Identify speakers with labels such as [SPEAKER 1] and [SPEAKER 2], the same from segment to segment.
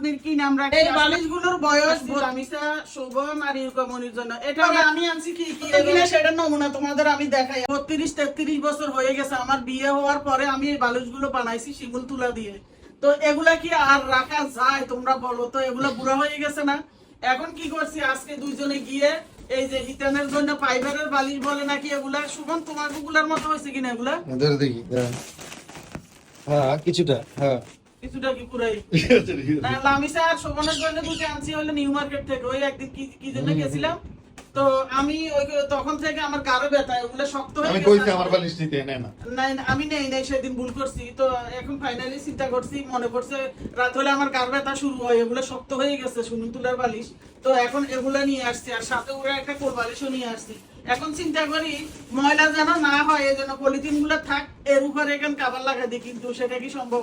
[SPEAKER 1] নাতনির কি নাম রাখি? এই বালিশগুলোর বয়স শোভন আর ইউকামনির জন্য। এটা আমি আনছি কি কি কিনা সেটা নমুনা তোমাদের আমি দেখাই। বত্রিশ তেত্রিশ বছর হয়ে গেছে আমার বিয়ে হওয়ার পরে আমি এই বালিশগুলো বানাইছি শিমুল তুলা দিয়ে। তো এগুলা কি আর রাখা যায় তোমরা বলো? তো এগুলা বুড়া হয়ে গেছে না? এখন কি করছি? আজকে দুইজনে গিয়ে এই যে হিতানের জন্য ফাইবারের বালিশ বলে নাকি এগুলা? সুমন তোমারগুলার মতো হয়েছে কিনা এগুলা?
[SPEAKER 2] দেখি হ্যাঁ কিছুটা হ্যাঁ।
[SPEAKER 1] কিছুটা কি পুরাই? না, লামিসা আর শোভনের জন্য দুটো আনছি হলো নিউ মার্কেট থেকে। ওই একদিন কি কি জন্য গেছিলাম। তো আমি ওই তখন থেকে আমার গাড়ো ব্যথা ওগুলো শক্ত হয়ে
[SPEAKER 2] আমি কইছি আমার বালিশ নিতে না। না,
[SPEAKER 1] আমি নেই নেই সেদিন ভুল করছি। তো এখন ফাইনালি চিন্তা করছি মনে পড়ছে রাত হলে আমার গার ব্যথা শুরু হয় এগুলো শক্ত হয়ে গেছে সুনুন তুলার বালিশ। তো এখন এগুলো নিয়ে আসছি আর সাথে ওরা একটা কোল বালিশও নিয়ে আসছি। এখন চিন্তা করি ময়লা যেন না হয় এই জন্য পলিথিনগুলো থাক এর উপরে এখন কাবার লাগাই দিই কিন্তু সেটা কি সম্ভব?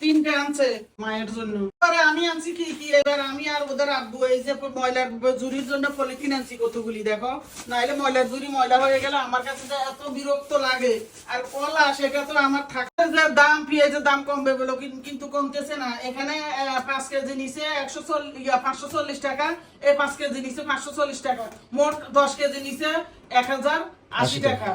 [SPEAKER 1] তিনটে আনছে মায়ের জন্য। পরে আমি আনছি কি কি এবার আমি আর ওদের আব্বু এই যে ময়লার ঝুড়ির জন্য পলিথিন আনছি কতগুলি দেখো। নাহলে ময়লার ঝুড়ি ময়লা হয়ে গেলে আমার কাছে তো এত বিরক্ত লাগে। আর কলা সেটা তো আমার থাকে যে দাম পেঁয়াজের দাম কমবে বলো কিন্তু কমতেছে না। এখানে পাঁচ কেজি নিচে একশো চল্লিশ পাঁচশো চল্লিশ টাকা এই পাঁচ কেজি নিচে পাঁচশো চল্লিশ টাকা। মোট দশ কেজি নিচে এক হাজার আশি টাকা।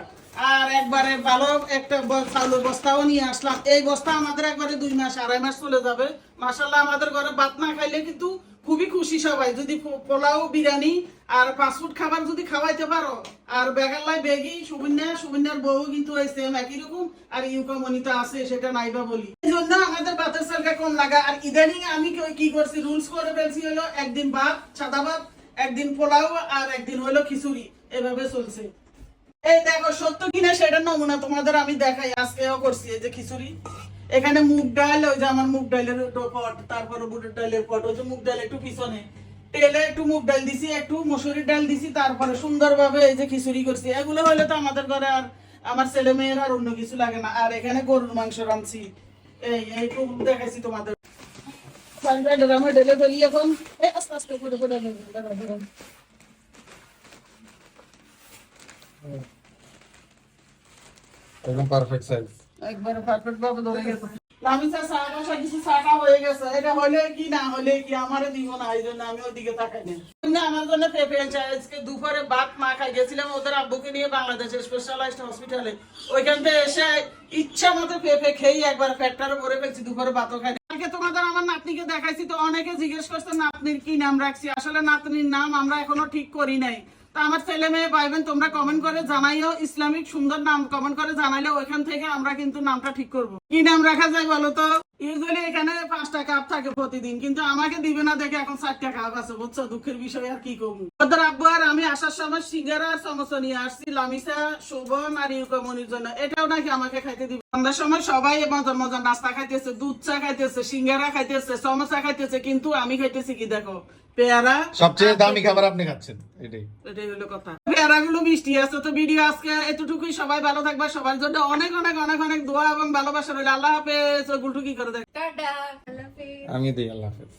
[SPEAKER 1] আর একবারে ভালো একটা ব- চাউলের বস্তাও নিয়ে আসলাম। এই বস্তা আমাদের একবারে দুই মাস, আড়াই মাস চলে যাবে। মাসাল্লাহ আমাদের ঘরে ভাত না খাইলে কিন্তু খুবই খুশি সবাই। যদি পোলাও, বিরিয়ানি আর ফাস্টফুড খাবার যদি খাওয়াইতে পারো। আর বেগাল্লাই বেগি সুবিন্যা, সুবিন্যার বউ কিন্তু ওই সেম একই রকম। আর ইউকামনি তো আছে, সেটা নাইবা বলি। এই জন্য আমাদের ভাতের সালটা কম লাগা। আর ইদানিং আমি কি করছি রুলস করে ফেলছি হলো একদিন ভাত, সাদা ভাত, একদিন পোলাও আর একদিন হলো খিচুড়ি। এভাবে চলছে। এই দেখো, সত্য কিনা সেটা নমুনা তোমাদের আমি দেখাই। আজকেও করছি এই যে খিচুড়ি। এখানে মুগ ডাল, ওই যে আমার মুগ ডালের পট, তারপরে বুটের ডালের পট, ওই যে মুগ ডাল একটু পিছনে। তেলে একটু মুগ ডাল দিছি, একটু মসুরির ডাল দিছি, তারপরে সুন্দরভাবে এই যে খিচুড়ি করছি। এগুলো হলে তো আমাদের ঘরে আর আমার ছেলে মেয়ের আর অন্য কিছু লাগে না। আর এখানে গরুর মাংস রাঁধছি। এই এইটু দেখাইছি তোমাদের। ঢেলে ফেলি এখন। আস্তে আস্তে
[SPEAKER 2] একদম পারফেক্ট সাইজ
[SPEAKER 1] একবারে পারফেক্ট ভাবে ধরে গেছে। আমি স্যার কিছু হয়ে গেছে, এটা হলে কি না হলে কি দিব না? এই জন্য আমি ওদিকে তাকাই না আমার জন্য আজকে দুপুরে মা খাই গেছিলাম ওদের আব্বুকে নিয়ে বাংলাদেশের স্পেশালাইজড হসপিটালে ওইখান থেকে এসে ইচ্ছা মতো পেঁপে খেয়ে একবার পেটটারে ভরে ফেলছি, দুপুরে খাই তোমাদের আমার নাতনিকে দেখাইছি, তো অনেকে জিজ্ঞেস করছে, নাতনির কি নাম রাখছি? আসলে নাতনির নাম আমরা এখনও ঠিক করি নাই। তা আমার ছেলে মেয়ে পাইবেন তোমরা কমেন্ট করে জানাইও, ইসলামিক সুন্দর নাম কমেন্ট করে জানাইলে ওইখান থেকে আমরা কিন্তু নামটা ঠিক করব। কি নাম রাখা যায় বলো তো? ইউজুয়ালি এখানে পাঁচটা কাপ থাকে প্রতিদিন কিন্তু আমাকে দিবে না দেখে এখন চারটা কাপ আছে বুঝছ? দুঃখের বিষয় আর কি করব? ওদের আব্বু আর আমি আসার সময় সিঙ্গারা আর সমস্যা নিয়ে আসছি লামিসা শোভন আর ইউকামনির জন্য। এটাও নাকি আমাকে খাইতে দিবে। সন্ধ্যার সময় সবাই মজার মজার নাস্তা খাইতেছে দুধ চা খাইতেছে সিঙ্গারা খাইতেছে সমস্যা খাইতেছে কিন্তু আমি খাইতেছি কি দেখো? পেয়ারা।
[SPEAKER 2] সবচেয়ে দামি খাবার আপনি খাচ্ছেন এটাই।
[SPEAKER 1] এটাই হলো কথা। পেয়ারাগুলো মিষ্টি আছে তো ভিডিও আজকে এতটুকুই। সবাই ভালো থাকবে সবার জন্য অনেক অনেক অনেক অনেক দোয়া এবং ভালোবাসা রইল আল্লাহ হাফেজ গুলটু কি করে দেখ।
[SPEAKER 2] আমি দিই আল্লাহ হাফেজ।